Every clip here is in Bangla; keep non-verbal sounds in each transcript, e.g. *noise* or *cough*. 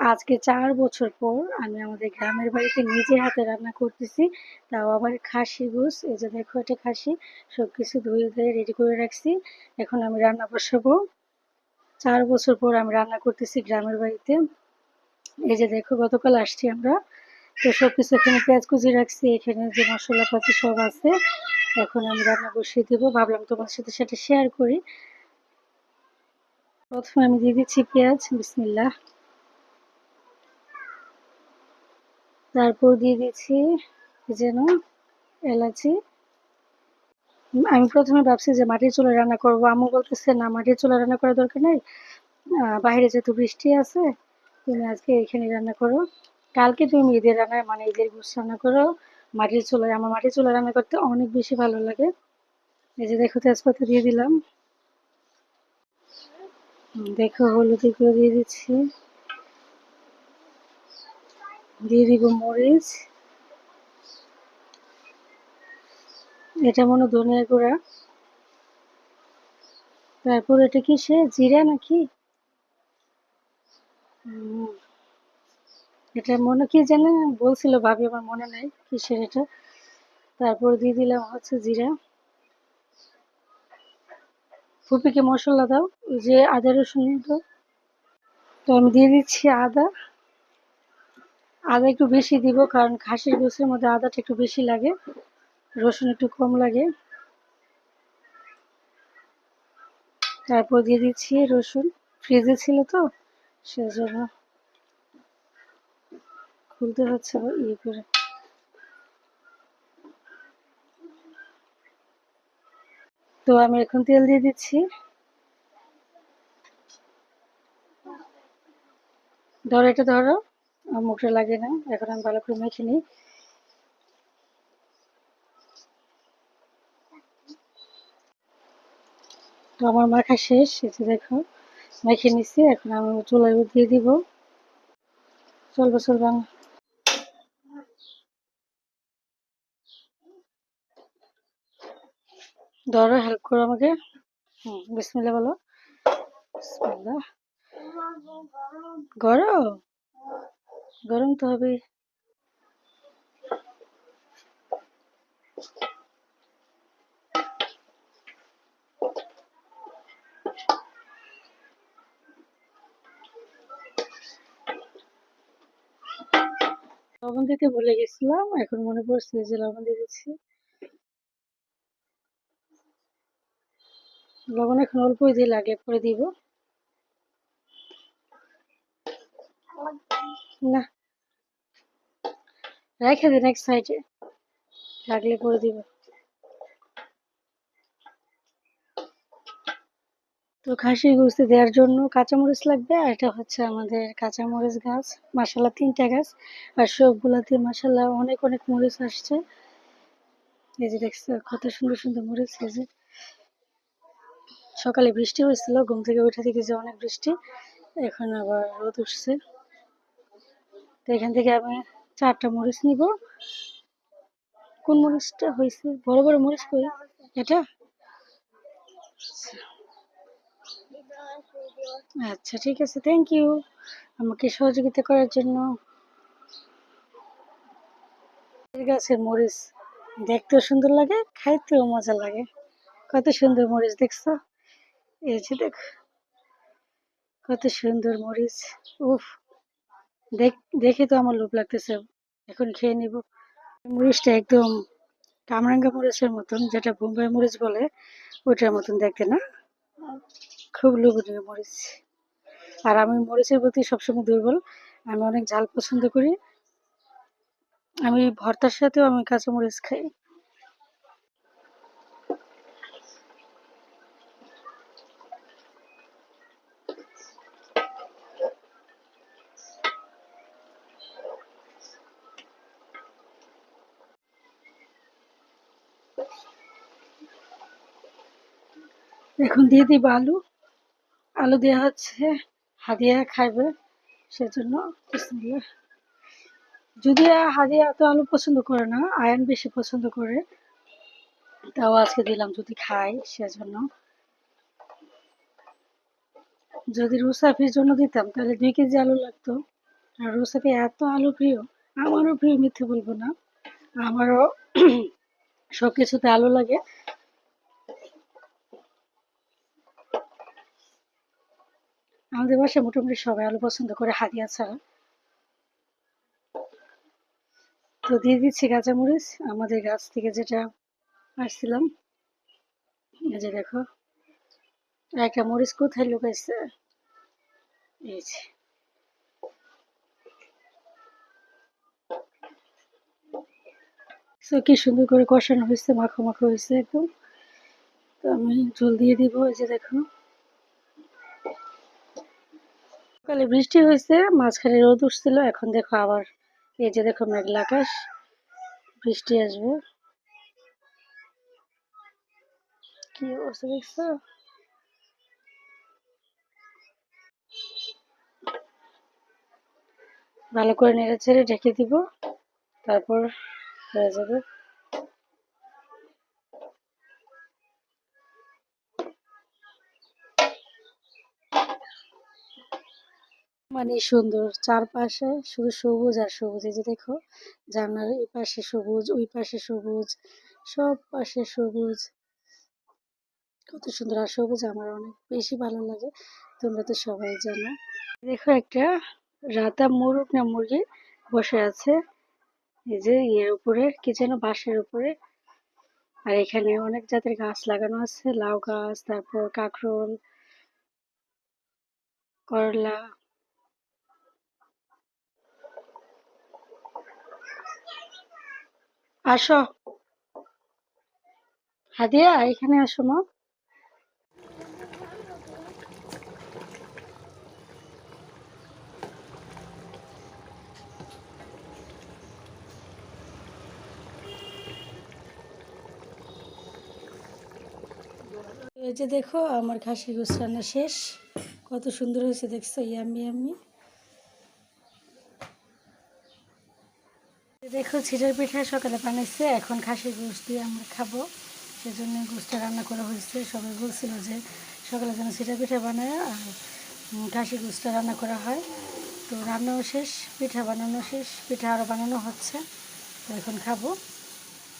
আজকে চার বছর পর আমি আমাদের গ্রামের বাড়িতে নিজে হাতে রান্না করতেছি। তাও আবার খাসি গোস, এই যে দেখো এটা খাসি, সবকিছু ধুয়ে ধুয়ে রেডি করে রাখছি। এখন আমি রান্না বসাবো। চার বছর পর আমি রান্না করতেছি গ্রামের বাড়িতে। এই যে দেখো, গতকাল আসছি আমরা। তো সবকিছু এখানে পেঁয়াজ কুচি রাখছি, এখানে যে মশলাপাতি সব আছে, এখন আমি রান্না বসিয়ে দেবো। ভাবলাম তোমার সাথে সেটা শেয়ার করি। প্রথমে আমি দিয়ে দিচ্ছি পেঁয়াজ বিসমিল্লা তারপর দিয়ে দিচ্ছি যেন এলাচি। আমি প্রথমে ভাবছি যে মাটির চুলা রান্না করব। আম্মু বলতেছে, না, মাটির চুলা রান্না করার দরকার নেই। বাইরে যেহেতু বৃষ্টি আছে, তুমি আজকে এখানে রান্না করো। কালকে তুমি ঈদের রান্নায় মানে ঈদের গুছ রান্না করো। মাটির চুলায়, আমার মাটির চুলা রান্না করতে অনেক বেশি ভালো লাগে। এই যে দেখো, তেজপাতা দিয়ে দিলাম। দেখো হলুদ দিয়ে দিচ্ছি। দিয়ে দিব মরিচ। এটা মনে ধনিয়া গুঁড়া। তারপর এটা কি সে, জিরা নাকি? এটা মনে, কি জানে, বলছিল ভাবি, আমার মনে নাই কিসের এটা। তারপর দিয়ে দিলাম হচ্ছে জিরা। ফুপিকে মশলা দাও যে আদা রসুন তো আমি দিয়ে দিচ্ছি আদা। আদা একটু বেশি দিব, কারণ খাসির গোসের মধ্যে আদাটা একটু বেশি লাগে, রসুন একটু কম লাগে। তারপর দিয়ে দিচ্ছি রসুন, ফ্রিজে ছিল তো, সেজন্য খুলতে হচ্ছে ইয়ে করে। তো আমি এখন তেল দিয়ে দিচ্ছি। ধরো এটা ধরো। মুখে লাগে না, এখন আমি ভালো করে মেখে নিই। তো আমার মাখা শেষ এসে দেখো, মেখে নিচ্ছি এখন আমি চুলায় দিয়ে দিব। চলবো চলবো ধরো হেল্প করো আমাকে। হুম বিসমিল্লা বলো। বিসমিল্লা গরম? গরম তো হবে লবণ দিতে ভুলে গেছিলাম, এখন মনে পড়ছে যে লবণ দিয়ে দিচ্ছি। লবণ এখন অল্প দিয়ে লাগে, পরে দিব। না। রেখে দিন এক সাইডে লাগলে পরে দিব। তো দেওয়ার জন্য কাঁচামরিচ লাগবে, আর এটা হচ্ছে আমাদের কাঁচামরিচ গাছ তিনটা গাছ, আর সবগুলাতে অনেক অনেক মরিচ আসছে। এই যে দেখছ, কত সুন্দর সুন্দর মরিচ, এই যে। সকালে বৃষ্টি হয়েছিল, ঘুম থেকে উঠে দেখি যে অনেক বৃষ্টি, এখন আবার রোদ উঠছে। তো এখান থেকে আমি চারটা মরিচ নিব। কোন মরিচটা হয়েছে? বড় বড় মরিচ কই? এটা? আচ্ছা ঠিক আছে থ্যাংক ইউ আমাকে সহযোগিতা করার জন্য। গাছের মরিচ দেখতেও সুন্দর লাগে, খাইতেও মজা লাগে। কত সুন্দর মরিচ, দেখছ? এই যে দেখ, কত সুন্দর মরিচ। উফ। দেখে তো আমার লোভ লাগতেছে। এখন খেয়ে নিব। মরিচটা একদম কামরাঙ্গা মরিচের মতন, যেটা বোম্বাই মরিচ বলে, ওইটার মতন দেখতে না? খুব লোভনীয় মরিচ। আর আমি মরিচের প্রতি সবসময় দুর্বল। আমি অনেক ঝাল পছন্দ করি। আমি ভর্তার সাথেও আমি কাঁচা মরিচ খাই। এখন দিয়ে দিব আলু। আলু দেওয়া হচ্ছে, হাদিয়া খাইবে সেজন্য যদি হাদিয়া এত আলু পছন্দ করে না, আয়ন বেশি পছন্দ করে, তাও আজকে দিলাম যদি খাই সেজন্য। যদি রুসাফির জন্য দিতাম, তাহলে দুই কেজি আলু লাগতো। আর রোসাকে এত আলু প্রিয়, আমারও প্রিয়, মিথ্যে বলব না। আমারও *clears throat* সব কিছুতে আলু লাগে। আমাদের বাসায় মোটামুটি সবাই আলু পছন্দ করে হাদিয়া ছাড়া তো দিয়ে দিচ্ছি কাঁচামরিচ। আমাদের গাছ থেকে যেটা আসছিলাম এই যে দেখো, একটা মরিচ কোথায় লুকাইছে? এই যে। তো কি সুন্দর করে কষানো হয়েছে, মাখো মাখো হয়েছে একদম। তো আমি জল দিয়ে দিব, এই যে দেখো। সকালে বৃষ্টি হয়েছে, মাঝখানে রোদ উঠছিল, এখন দেখো আবার এই যে দেখো মেঘলা আকাশ, বৃষ্টি আসবে। কি অবস্থা দেখছ? ভালো করে নেড়ে ছেড়ে ঢেকে দিব, তারপর হয়ে যাবে। মানে সুন্দর। চারপাশে শুধু সবুজ আর সবুজ। এই যে দেখো, জানলার এই পাশে সবুজ, ওই পাশে সবুজ, সব পাশে সবুজ। কত সুন্দর আর সবুজ আমার অনেক বেশি ভালো লাগে। তোমরা তো সবাই জানো। দেখো একটা রাতা মোরগ না মুরগি বসে আছে। এই যে ইয়ের উপরে, কি যেন বাঁশের উপরে। আর এখানে অনেক জাতের গাছ লাগানো আছে। লাউ গাছ, তারপর কাঁকরোল, করলা। আসো। হাদিয়া, এখানে আসো মা। যে দেখো, আমার খাসি গোস রান্না শেষ। কত সুন্দর হয়েছে, দেখছ? ইয়াম্মি ইয়াম্মি দেখো, ছিটার পিঠা সকালে বানাইছে, এখন খাসির গোস দিয়ে আমরা খাব। সেজন্য গোসটা রান্না করা হয়েছে। সবাই বলছিল যে সকালে যেন ছিটার পিঠা বানায় আর খাসি গোসটা রান্না করা হয়। তো রান্নাও শেষ, পিঠা বানানো শেষ, পিঠা আরও বানানো হচ্ছে। তো এখন খাব।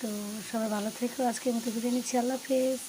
তো সবাই ভালো থেকো। আজকের মতো বিদায় নিচ্ছি। আল্লাহ হাফেজ।